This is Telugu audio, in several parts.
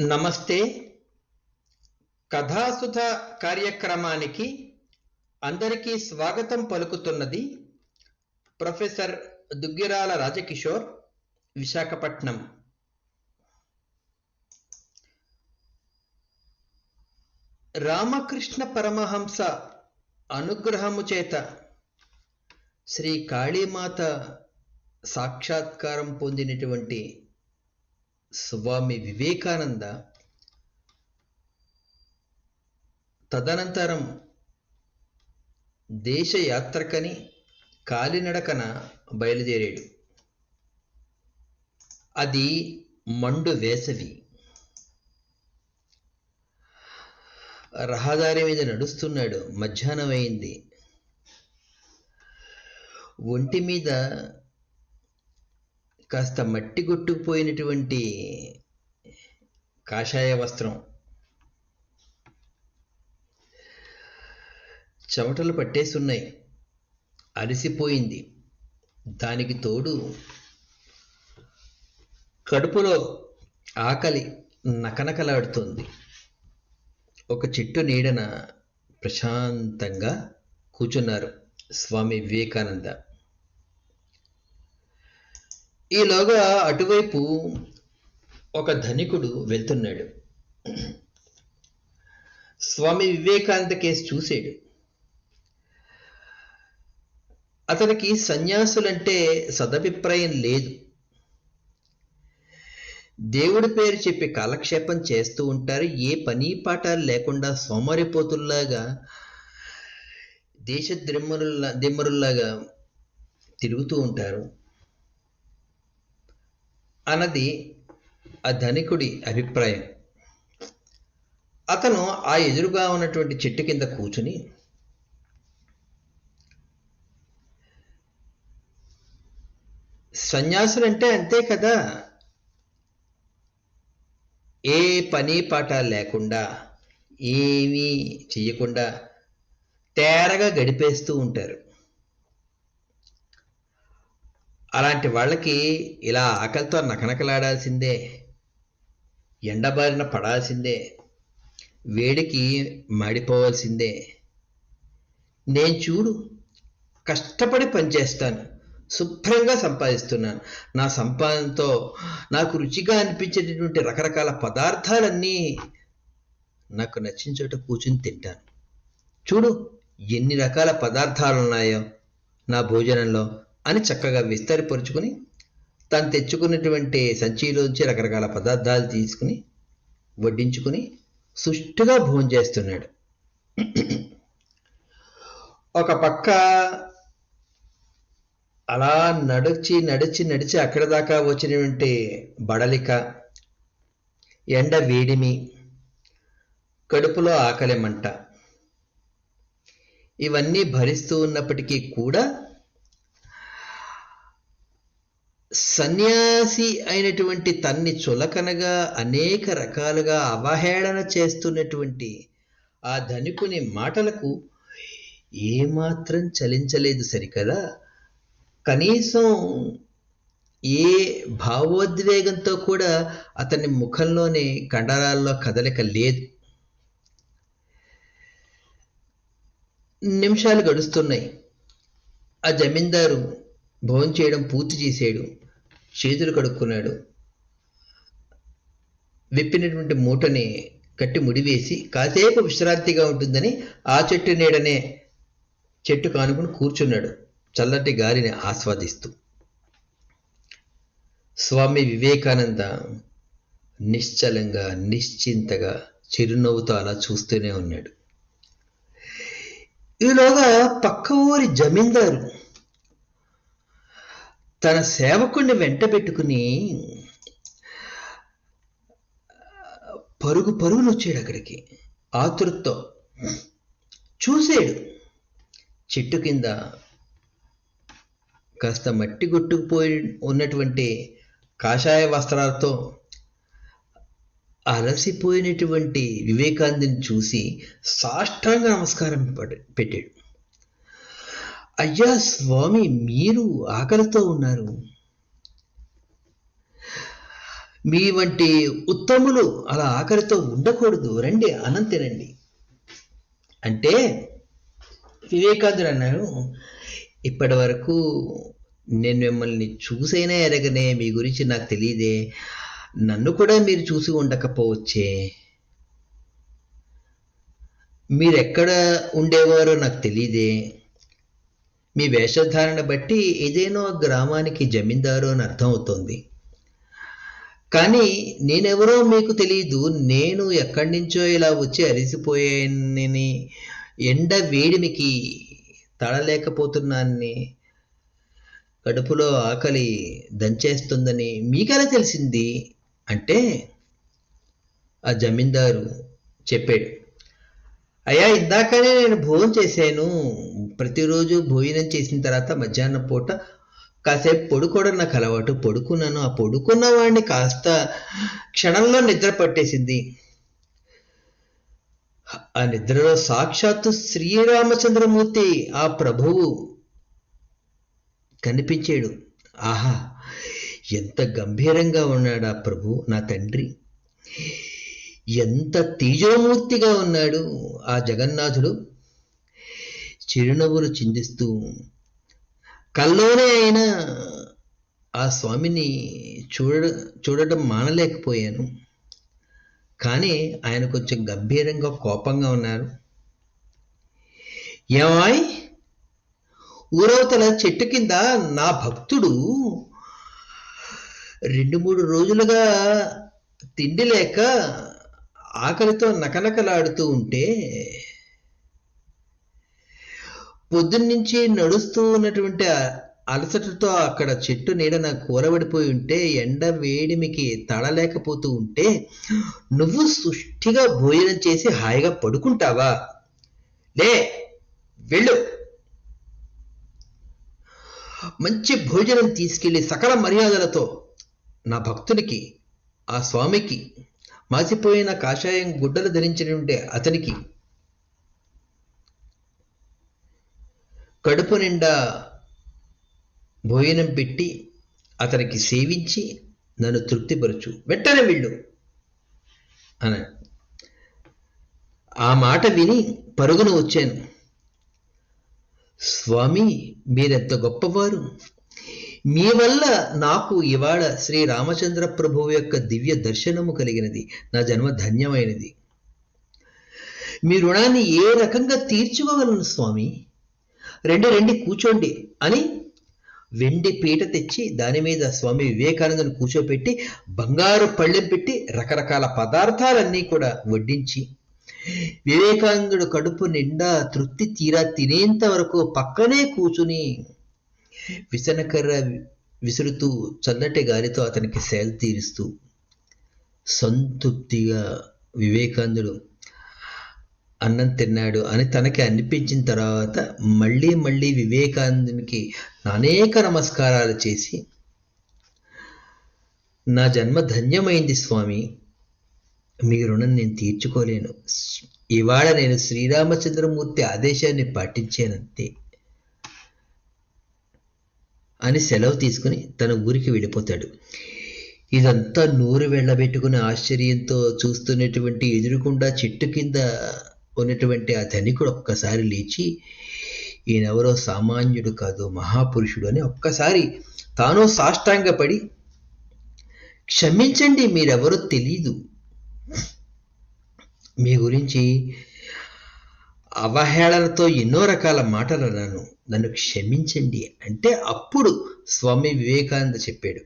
నమస్తే. కథాసుధ కార్యక్రమానికి అందరికీ స్వాగతం పలుకుతున్నది ప్రొఫెసర్ దుగ్గిరాల రాజకిషోర్ విశాఖపట్నం. రామకృష్ణ పరమహంస అనుగ్రహము చేత శ్రీ కాళీమాత సాక్షాత్కారం పొందినటువంటి స్వామి వివేకానంద తదనంతరం దేశయాత్రకని కాలినడకన బయలుదేరాడు. అది మండు వేసవి. రహదారి మీద నడుస్తున్నాడు. మధ్యాహ్నం అయింది. ఒంటి మీద కాస్త మట్టి కొట్టుకుపోయినటువంటి కాషాయ వస్త్రం. చెమటలు పట్టేస్తున్నాయి అలసిపోయింది దానికి తోడు కడుపులో ఆకలి నకనకలాడుతుంది. ఒక చెట్టు నీడన ప్రశాంతంగా కూర్చున్నారు స్వామి వివేకానంద. ఈలోగా అటువైపు ఒక ధనికుడు వెళ్తున్నాడు. స్వామి వివేకానంద కేసు చూశాడు అతనికి సన్యాసులంటే సదభిప్రాయం లేదు. దేవుడి పేరు చెప్పి కాలక్షేపం చేస్తూ ఉంటారు. ఏ పని పాఠాలు లేకుండా సోమరిపోతుల్లాగా దేశ దిమ్మరుల్లా దిమ్మరుల్లాగా తిరుగుతూ ఉంటారు. అన్నది ఆ ధనికుడి అభిప్రాయం. అతను ఆ ఎదురుగా ఉన్నటువంటి చెట్టు కింద కూర్చుని సన్యాసులు అంటే అంతే కదా. ఏ పని పాట లేకుండా ఏమీ చేయకుండా తేరగా గడిపేస్తూ ఉంటారు. అలాంటి వాళ్ళకి ఇలా ఆకలితో నకనకలాడాల్సిందే ఎండబారిన పడాల్సిందే వేడికి మాడిపోవాల్సిందే. నేను చూడు కష్టపడి పనిచేస్తాను శుభ్రంగా సంపాదిస్తున్నాను. నా సంపాదనతో నాకు రుచిగా అనిపించేటటువంటి రకరకాల పదార్థాలన్నీ నాకు నచ్చిన చోట కూర్చుని తింటాను. చూడు ఎన్ని రకాల పదార్థాలు ఉన్నాయో నా భోజనంలో. అని చక్కగా విస్తరిపరుచుకుని తను తెచ్చుకున్నటువంటి సంచిలోంచి రకరకాల పదార్థాలు తీసుకుని వడ్డించుకుని సుష్టుగా భోజనం చేస్తున్నాడు. ఒక పక్క అలా నడిచి నడిచి నడిచి అక్కడి దాకా వచ్చినటువంటి బడలిక ఎండ వేడిమి కడుపులో ఆకలి మంట ఇవన్నీ భరిస్తూ ఉన్నప్పటికీ కూడా సన్యాసి అయినటువంటి తన్ని చులకనగా అనేక రకాలుగా అవహేళన చేస్తున్నటువంటి ఆ ధనికుని మాటలకు ఏమాత్రం చలించలేదు సరికదా? కనీసం ఏ భావోద్వేగంతో కూడా అతని ముఖంలోని కండరాల్లో కదలిక లేదు. నిమిషాలు గడుస్తున్నాయి. ఆ జమీందారు భోజనం చేయడం పూర్తి చేసాడు చేతులు కడుక్కున్నాడు. విప్పినటువంటి మూటని కట్టి ముడివేసి కాసేపు విశ్రాంతిగా ఉంటుందని ఆ చెట్టు నీడనే చెట్టు కానుకుని కూర్చున్నాడు. చల్లటి గాలిని ఆస్వాదిస్తూ. స్వామి వివేకానంద నిశ్చలంగా నిశ్చింతగా చిరునవ్వుతో అలా చూస్తూనే ఉన్నాడు. ఈలోగా పక్క ఊరి జమీందారు తన సేవకుణ్ణి వెంట పెట్టుకుని పరుగు పరుగును వచ్చాడు అక్కడికి. ఆతృతతో చూసాడు. చెట్టు కింద కాస్త మట్టి కొట్టుకుపోయి ఉన్నటువంటి కాషాయ వస్త్రాలతో అలసిపోయినటువంటి వివేకానందని చూసి సాష్టాంగ నమస్కారం పెట్టాడు. అయ్యా స్వామి మీరు ఆకలితో ఉన్నారు. మీ వంటి ఉత్తములు అలా ఆకలితో ఉండకూడదు. రండి అన్నం తినండి. అంటే వివేకాంధుడు అన్నారు ఇప్పటి వరకు నేను మిమ్మల్ని చూసైనా ఎరగనే మీ గురించి నాకు తెలియదే. నన్ను కూడా మీరు చూసి ఉండకపోవచ్చే. మీరెక్కడ ఉండేవారో నాకు తెలియదే. మీ వేషధారణ బట్టి ఏదైనా గ్రామానికి జమీందారు అని అర్థం కానీ నేనెవరో మీకు తెలియదు నేను ఎక్కడి నుంచో ఇలా వచ్చి అలసిపోయానని ఎండ వేడిమికి తడలేకపోతున్నాన్ని కడుపులో ఆకలి దంచేస్తుందని మీకెలా తెలిసింది? అంటే ఆ జమీందారు చెప్పాడు. అయ్యా ఇందాకనే నేను భోజనం చేశాను. ప్రతిరోజు భోజనం చేసిన తర్వాత మధ్యాహ్నం పూట కాసేపు పడుకోవడం నాకు అలవాటు. పడుకున్నాను. ఆ పడుకున్న వాడిని కాస్త క్షణంలో నిద్ర పట్టేసింది. ఆ నిద్రలో సాక్షాత్తు శ్రీరామచంద్రమూర్తి ఆ ప్రభువు కనిపించాడు. ఆహా! ఎంత గంభీరంగా ఉన్నాడు ఆ ప్రభు నా తండ్రి. ఎంత తేజోమూర్తిగా ఉన్నాడు ఆ జగన్నాథుడు. చిరునవ్వులు చిందిస్తూ కల్లోనే అయినా ఆ స్వామిని చూడ చూడటం మానలేకపోయాను. కానీ ఆయన కొంచెం గంభీరంగా కోపంగా ఉన్నారు. ఏమాయ్ ఊరవతల చెట్టు కింద నా భక్తుడు రెండు మూడు రోజులుగా తిండి లేక ఆకలితో నకనకలాడుతూ ఉంటే పొద్దున్నుంచి నడుస్తూ ఉన్నటువంటి అలసటతో అక్కడ చెట్టు నీడన కూరబడిపోయి ఉంటే ఎండ వేడిమికి తడలేకపోతూ ఉంటే నువ్వు సుష్టిగా భోజనం చేసి హాయిగా పడుకుంటావా? లే వెళ్ళు. మంచి భోజనం తీసుకెళ్ళి సకల మర్యాదలతో నా భక్తునికి ఆ స్వామికి మాసిపోయిన కాషాయం గుడ్డలు ధరించినటువంటి అతనికి కడుపు నిండా భోజనం పెట్టి అతనికి సేవించి నన్ను తృప్తిపరచు. వెంటనే వెళ్ళు అన ఆ మాట విని పరుగున వచ్చాను. స్వామి మీరెంత గొప్పవారు. మీ వల్ల నాకు ఇవాళ శ్రీ రామచంద్ర ప్రభువు యొక్క దివ్య దర్శనము కలిగినది. నా జన్మ ధన్యమైనది. మీ రుణాన్ని ఏ రకంగా తీర్చుకోగలను స్వామి? రెండు రెండి కూర్చోండి అని వెండి పీట తెచ్చి దాని మీద స్వామి వివేకానందను కూర్చోపెట్టి బంగారు పళ్ళెం పెట్టి రకరకాల పదార్థాలన్నీ కూడా వడ్డించి వివేకానందుడు కడుపు నిండా తృప్తి తీరా తినేంత వరకు పక్కనే కూర్చుని విసనకర్ర విసురుతూ చల్లటి గాలితో అతనికి సేద తీరుస్తూ సంతృప్తిగా వివేకానందుడు అన్నం తిన్నాడు అని తనకి అనిపించిన తర్వాత మళ్ళీ మళ్ళీ వివేకానందునికి అనేక నమస్కారాలు చేసి నా జన్మ ధన్యమైంది స్వామి. మీ రుణం నేను తీర్చుకోలేను. ఇవాళ నేను శ్రీరామచంద్రమూర్తి ఆదేశాన్ని పాటించానంతే అని సెలవు తీసుకుని తన ఊరికి వెళ్ళిపోతాడు. ఇదంతా నూరు వెళ్ళబెట్టుకుని ఆశ్చర్యంతో చూస్తున్నటువంటి ఎదురుకుండా చెట్టు కింద ఉన్నటువంటి ఆ ధనికుడు ఒక్కసారి లేచి ఈయనెవరో సామాన్యుడు కాదు మహాపురుషుడు అని ఒక్కసారి తాను సాష్టాంగపడి క్షమించండి మీరెవరో తెలీదు. మీ గురించి అవహేళనతో ఎన్నో రకాల మాటలు అన్నాను. నన్ను క్షమించండి అంటే అప్పుడు స్వామి వివేకానంద చెప్పాడు.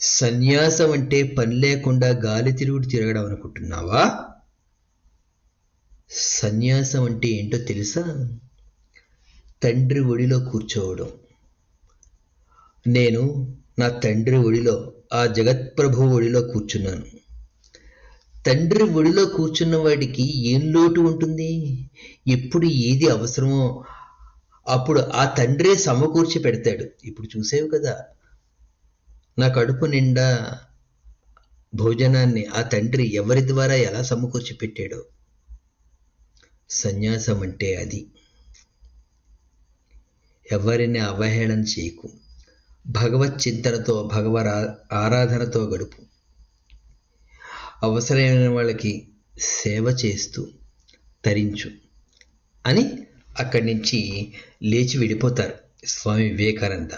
సన్యాసం అంటే పని లేకుండా గాలి తిరుగుడు తిరగడం అనుకుంటున్నావా? సన్యాసం అంటే ఏంటో తెలుసా? తండ్రి ఒడిలో కూర్చోవడం. నేను నా తండ్రి ఒడిలో ఆ జగత్ప్రభు ఒడిలో కూర్చున్నాను. తండ్రి ఒడిలో కూర్చున్న వాడికి ఏం లోటు ఉంటుంది? ఎప్పుడు ఏది అవసరమో అప్పుడు ఆ తండ్రే సమకూర్చి పెడతాడు. ఇప్పుడు చూసేవి కదా నా కడుపు నిండా భోజనాన్ని ఆ తండ్రి ఎవరి ద్వారా ఎలా సమకూర్చి పెట్టాడో? సన్యాసం అంటే అది. ఎవరిని అవహేళన చేయకు. భగవత్ చింతనతో భగవ ఆరాధనతో గడుపు. అవసరమైన వాళ్ళకి సేవ చేస్తూ తరించు అని అక్కడి నుంచి లేచి విడిపోతారు స్వామి వివేకానంద.